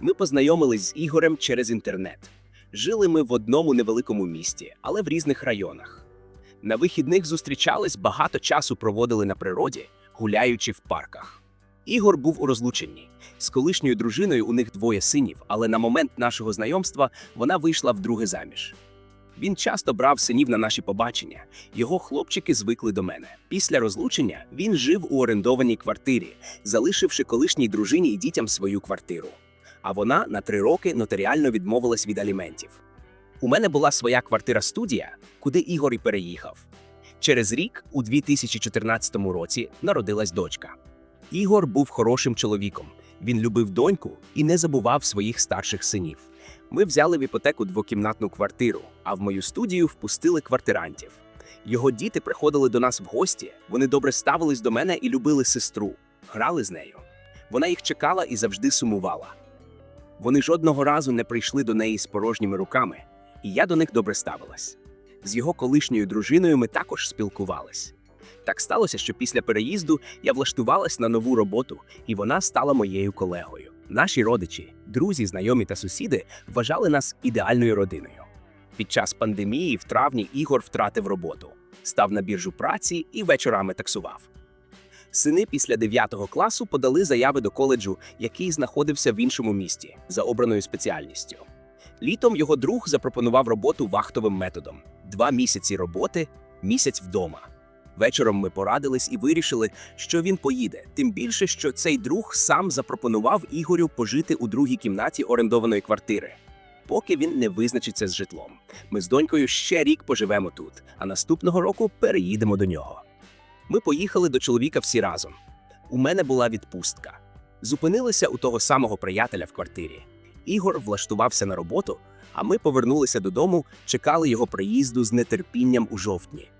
Ми познайомились з Ігорем через інтернет. Жили ми в одному невеликому місті, але в різних районах. На вихідних зустрічались, багато часу проводили на природі, гуляючи в парках. Ігор був у розлученні. З колишньою дружиною у них двоє синів, але на момент нашого знайомства вона вийшла вдруге заміж. Він часто брав синів на наші побачення. Його хлопчики звикли до мене. Після розлучення він жив у орендованій квартирі, залишивши колишній дружині і дітям свою квартиру. А вона на три роки нотаріально відмовилась від аліментів. У мене була своя квартира-студія, куди Ігор і переїхав. Через рік, у 2014 році, народилась дочка. Ігор був хорошим чоловіком. Він любив доньку і не забував своїх старших синів. Ми взяли в іпотеку двокімнатну квартиру, а в мою студію впустили квартирантів. Його діти приходили до нас в гості, вони добре ставились до мене і любили сестру, грали з нею. Вона їх чекала і завжди сумувала. Вони жодного разу не прийшли до неї з порожніми руками, і я до них добре ставилась. З його колишньою дружиною ми також спілкувались. Так сталося, що після переїзду я влаштувалась на нову роботу, і вона стала моєю колегою. Наші родичі, друзі, знайомі та сусіди вважали нас ідеальною родиною. Під час пандемії в травні Ігор втратив роботу, став на біржу праці і вечорами таксував. Сини після 9 класу подали заяви до коледжу, який знаходився в іншому місті за обраною спеціальністю. Літом його друг запропонував роботу вахтовим методом: два місяці роботи, місяць вдома. Вечором ми порадились і вирішили, що він поїде, тим більше, що цей друг сам запропонував Ігорю пожити у другій кімнаті орендованої квартири. Поки він не визначиться з житлом. Ми з донькою ще рік поживемо тут, а наступного року переїдемо до нього. Ми поїхали до чоловіка всі разом. У мене була відпустка. Зупинилися у того самого приятеля в квартирі. Ігор влаштувався на роботу, а ми повернулися додому, чекали його приїзду з нетерпінням у жовтні.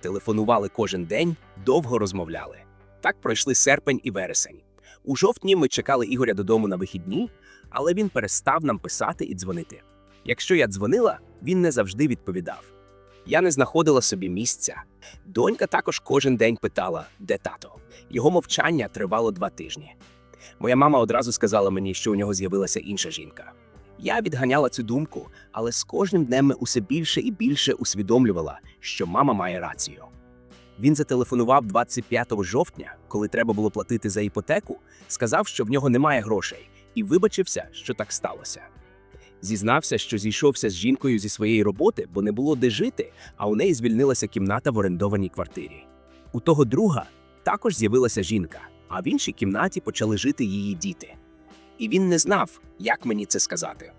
Телефонували кожен день, довго розмовляли. Так пройшли серпень і вересень. У жовтні ми чекали Ігоря додому на вихідні, але він перестав нам писати і дзвонити. Якщо я дзвонила, він не завжди відповідав. Я не знаходила собі місця. Донька також кожен день питала, де тато. Його мовчання тривало два тижні. Моя мама одразу сказала мені, що у нього з'явилася інша жінка. Я відганяла цю думку, але з кожним днем ми усе більше і більше усвідомлювала, що мама має рацію. Він зателефонував 25 жовтня, коли треба було платити за іпотеку, сказав, що в нього немає грошей, і вибачився, що так сталося. Зізнався, що зійшовся з жінкою зі своєї роботи, бо не було де жити, а у неї звільнилася кімната в орендованій квартирі. У того друга також з'явилася жінка, а в іншій кімнаті почали жити її діти. І він не знав, як мені це сказати.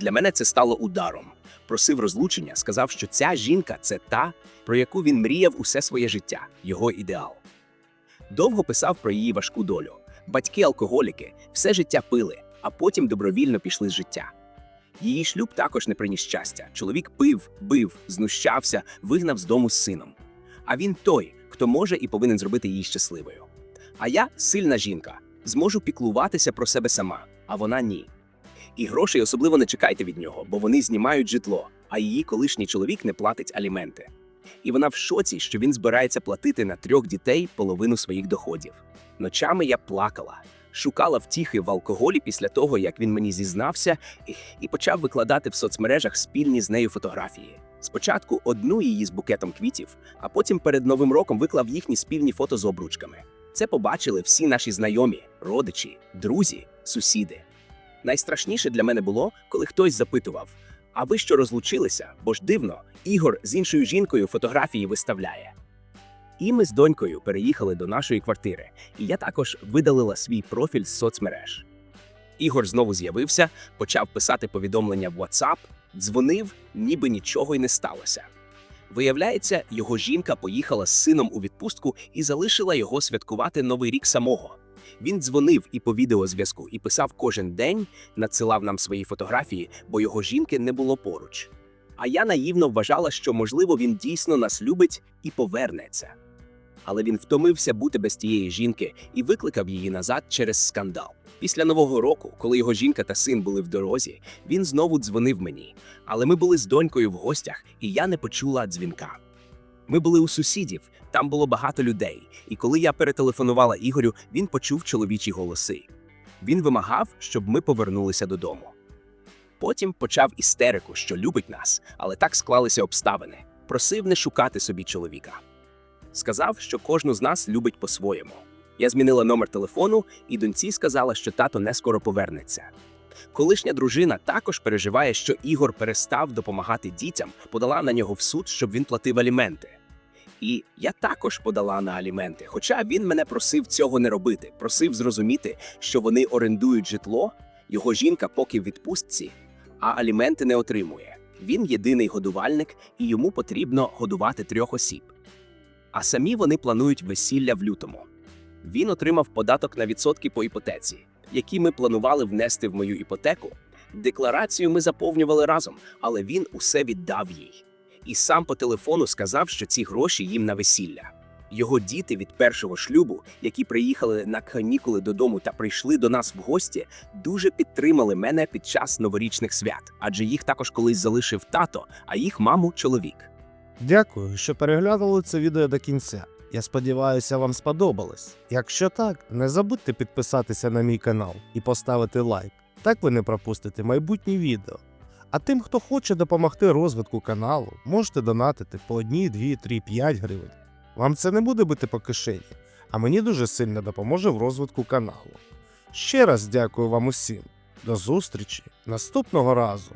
Для мене це стало ударом. Просив розлучення, сказав, що ця жінка це та, про яку він мріяв усе своє життя, його ідеал. Довго писав про її важку долю. Батьки алкоголіки все життя пили, а потім добровільно пішли з життя. Її шлюб також не приніс щастя. Чоловік пив, бив, знущався, вигнав з дому з сином. А він той, хто може і повинен зробити її щасливою. А я сильна жінка, зможу піклуватися про себе сама, а вона ні. І грошей особливо не чекайте від нього, бо вони знімають житло, а її колишній чоловік не платить аліменти. І вона в шоці, що він збирається платити на трьох дітей половину своїх доходів. Ночами я плакала, шукала втіхи в алкоголі після того, як він мені зізнався, і- почав викладати в соцмережах спільні з нею фотографії. Спочатку одну її з букетом квітів, а потім перед новим роком виклав їхні спільні фото з обручками. Це побачили всі наші знайомі, родичі, друзі, сусіди. Найстрашніше для мене було, коли хтось запитував: А ви що розлучилися? Бо ж дивно, Ігор з іншою жінкою фотографії виставляє. І ми з донькою переїхали до нашої квартири, і я також видалила свій профіль з соцмереж. Ігор знову з'явився, почав писати повідомлення в WhatsApp, дзвонив, ніби нічого й не сталося. Виявляється, його жінка поїхала з сином у відпустку і залишила його святкувати Новий рік самого. Він дзвонив і по відеозв'язку, і писав кожен день, надсилав нам свої фотографії, бо його жінки не було поруч. А я наївно вважала, що, можливо, він дійсно нас любить і повернеться. Але він втомився бути без тієї жінки і викликав її назад через скандал. Після нового року, коли його жінка та син були в дорозі, він знову дзвонив мені. Але ми були з донькою в гостях, і я не почула дзвінка. Ми були у сусідів, там було багато людей, і коли я перетелефонувала Ігорю, він почув чоловічі голоси. Він вимагав, щоб ми повернулися додому. Потім почав істерику, що любить нас, але так склалися обставини. Просив не шукати собі чоловіка. Сказав, що кожну з нас любить по-своєму. Я змінила номер телефону, і доньці сказала, що тато не скоро повернеться. Колишня дружина також переживає, що Ігор перестав допомагати дітям, подала на нього в суд, щоб він платив аліменти. І я також подала на аліменти, хоча він мене просив цього не робити, просив зрозуміти, що вони орендують житло, його жінка поки в відпустці, а аліменти не отримує. Він єдиний годувальник, і йому потрібно годувати трьох осіб. А самі вони планують весілля в лютому. Він отримав податок на відсотки по іпотеці, які ми планували внести в мою іпотеку. Декларацію ми заповнювали разом, але він усе віддав їй. І сам по телефону сказав, що ці гроші їм на весілля. Його діти від першого шлюбу, які приїхали на канікули додому та прийшли до нас в гості, дуже підтримали мене під час новорічних свят, адже їх також колись залишив тато, а їх маму чоловік. Дякую, що переглянули це відео до кінця. Я сподіваюся, вам сподобалось. Якщо так, не забудьте підписатися на мій канал і поставити лайк. Так ви не пропустите майбутні відео. А тим, хто хоче допомогти розвитку каналу, можете донатити по 1, 2, 3, 5 гривень. Вам це не буде бити по кишені, а мені дуже сильно допоможе в розвитку каналу. Ще раз дякую вам усім. До зустрічі наступного разу.